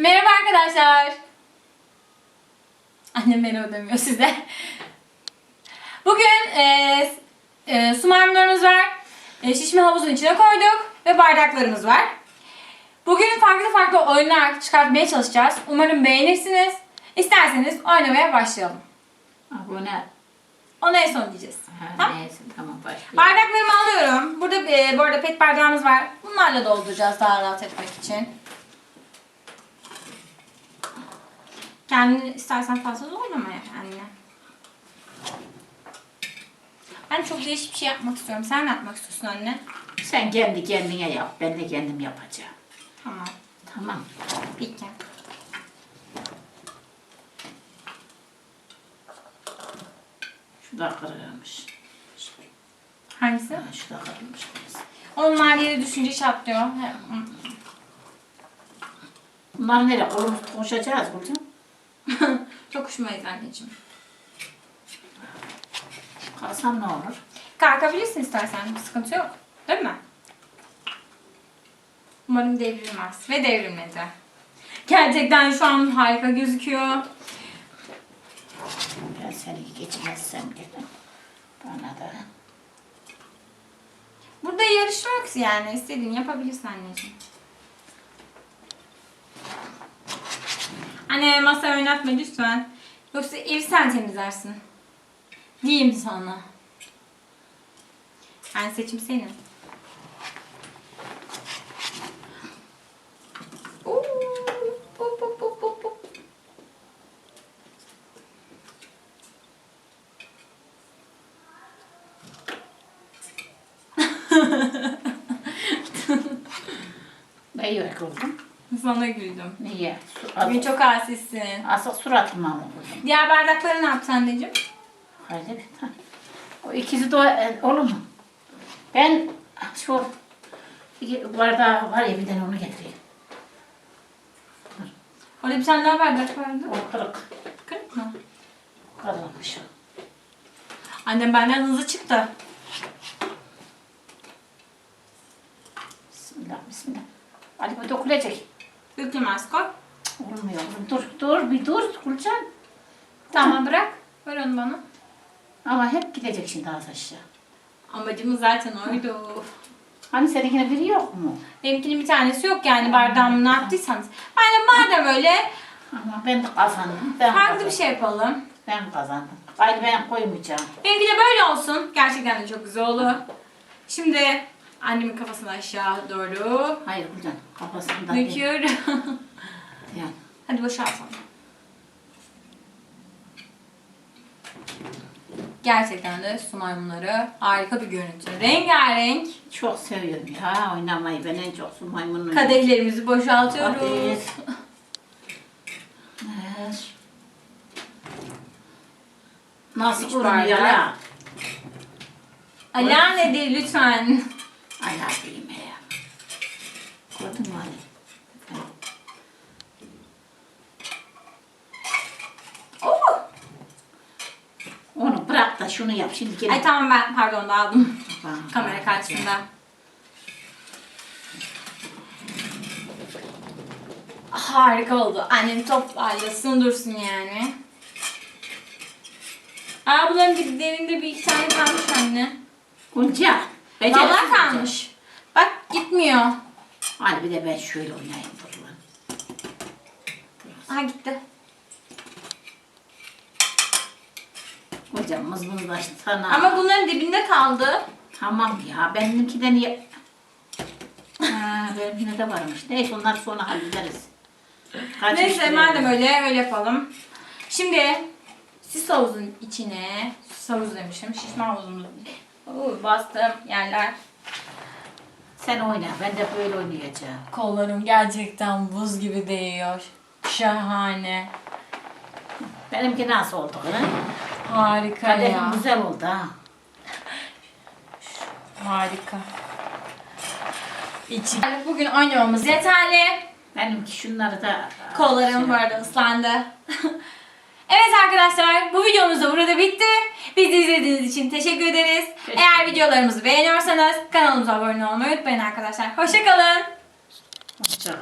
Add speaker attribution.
Speaker 1: Merhaba arkadaşlar. Annem merhaba demiyor size. Bugün e, e, su maymunlarımız var. E, şişme havuzun içine koyduk ve bardaklarımız var. Bugün farklı farklı oyunlar çıkartmaya çalışacağız. Umarım beğenirsiniz. İsterseniz oynamaya başlayalım.
Speaker 2: Abone.
Speaker 1: Onu en son diyeceğiz.
Speaker 2: Ha,
Speaker 1: Tamam.
Speaker 2: neyse tamam başlayalım.
Speaker 1: Bardaklarımı alıyorum. Burada e, bu arada pet bardağımız var. Bunlarla dolduracağız daha rahat etmek için. Kendini istersen fazla zorlama anne. Ben çok değişik bir şey yapmak istiyorum. Sen ne yapmak istiyorsun anne?
Speaker 2: Sen kendi kendine yap. Ben de kendim yapacağım.
Speaker 1: Tamam.
Speaker 2: Tamam.
Speaker 1: Peki.
Speaker 2: Şu da kırılmış.
Speaker 1: Hangisi?
Speaker 2: Ha, şu da kırılmış.
Speaker 1: Onlar yere düşünce çatlıyor. He, hı.
Speaker 2: Bunları nereye? Kolumuzu koşacağız Gülcan.
Speaker 1: çok hoşuma gitti anneciğim.
Speaker 2: Kalsam ne olur?
Speaker 1: Kalkabilirsin istersen. Bir sıkıntı yok. Değil mi? Umarım devrilmez. Ve devrilmedi. Gerçekten şu an harika gözüküyor.
Speaker 2: Ben seni geçmezsem dedim. Bana da.
Speaker 1: Burada yarışma yok yani. İstediğini yapabilirsin anneciğim. Anne masa oynatma lütfen. Yoksa evi sen temizlersin. Diyeyim sana. Yani seçim senin. Oo, hop, hop, hop, hop.
Speaker 2: Ne yürek oldum?
Speaker 1: Sana güldüm.
Speaker 2: Niye? Su,
Speaker 1: Bugün çok asissin.
Speaker 2: asıl suratıma mı oldum?
Speaker 1: Diğer bardakları ne yaptın anneciğim?
Speaker 2: Haydi bir tane. O ikisi de e, olur mu? Ben şu iki bardağı var ya bir tane onu getireyim.
Speaker 1: Orada bir tane daha bardak vardı.
Speaker 2: O kırık.
Speaker 1: Kırık mı?
Speaker 2: O.
Speaker 1: Annem benden hızlı çıktı.
Speaker 2: Bismillah bismillah. Ali bu dökülecek.
Speaker 1: Dökülmez koy.
Speaker 2: Olmuyor. Dur dur bir dur Gülcan.
Speaker 1: Tamam bırak. Ver onu bana.
Speaker 2: Ama hep gidecek şimdi az aşağı.
Speaker 1: Amacımız zaten oydu.
Speaker 2: Hani seninkine biri yok mu?
Speaker 1: Benimkinin bir tanesi yok yani bardağımı ne yaptıysanız. De madem öyle
Speaker 2: Ama ben de kazandım. Ben
Speaker 1: farklı
Speaker 2: kazandım.
Speaker 1: bir şey yapalım.
Speaker 2: Ben kazandım. Aynı ben koymayacağım.
Speaker 1: Benimki de böyle olsun. Gerçekten de çok güzel oldu. Şimdi annemin kafasını aşağı doğru
Speaker 2: Hayır Gülcan kafasında değil.
Speaker 1: döküyorum.
Speaker 2: Yani.
Speaker 1: Hadi boşaltalım. Gerçekten de su maymunları harika bir görüntü. Rengarenk.
Speaker 2: Çok seviyorum ya oynamayı. Ben en çok su maymununu.
Speaker 1: Kadehlerimizi boşaltıyoruz.
Speaker 2: Evet. Nasıl
Speaker 1: Üç
Speaker 2: görünüyor
Speaker 1: bardak.
Speaker 2: ya?
Speaker 1: Lütfen?
Speaker 2: Ay yapayım ya. Gördün mü Ali?
Speaker 1: Oo!
Speaker 2: Onu bırak da şunu yap şimdi gel.
Speaker 1: Ay tamam ben pardon da aldım
Speaker 2: Bak,
Speaker 1: kamera
Speaker 2: bak,
Speaker 1: karşısında. Harika oldu. Annem toplarlasın dursun yani. Aa bunların diplerinde bir iki tane kalmış anne.
Speaker 2: Gonca.
Speaker 1: Vallahi kalmış. Bak gitmiyor.
Speaker 2: Hadi bir de ben şöyle oynayayım dur lan.
Speaker 1: Aha gitti.
Speaker 2: Hocam mızmızlaştı sana.
Speaker 1: Ama bunların dibinde kaldı.
Speaker 2: Tamam ya benimkiden niye... Ha, benimkine de varmış. Neyse onlar sonra hallederiz. Kaç
Speaker 1: Neyse madem öyle öyle yapalım. Şimdi sis havuzun içine, sis havuz demişim, şişme havuzumuz. Oo, bastım yerler.
Speaker 2: Sen oyna ben de böyle oynayacağım.
Speaker 1: Kollarım gerçekten buz gibi değiyor. Şahane.
Speaker 2: Benimki nasıl oldu kız?
Speaker 1: Harika
Speaker 2: Kadehim
Speaker 1: ya.
Speaker 2: güzel oldu ha.
Speaker 1: Harika. İçi. Bugün oynamamız yeterli.
Speaker 2: Benimki şunları da...
Speaker 1: Kollarım bu arada ıslandı. evet arkadaşlar bu videomuz da burada. Bizi izlediğiniz için teşekkür ederiz.
Speaker 2: Teşekkür
Speaker 1: Eğer videolarımızı beğeniyorsanız kanalımıza abone olmayı unutmayın arkadaşlar. Hoşçakalın.
Speaker 2: Hoşçakal.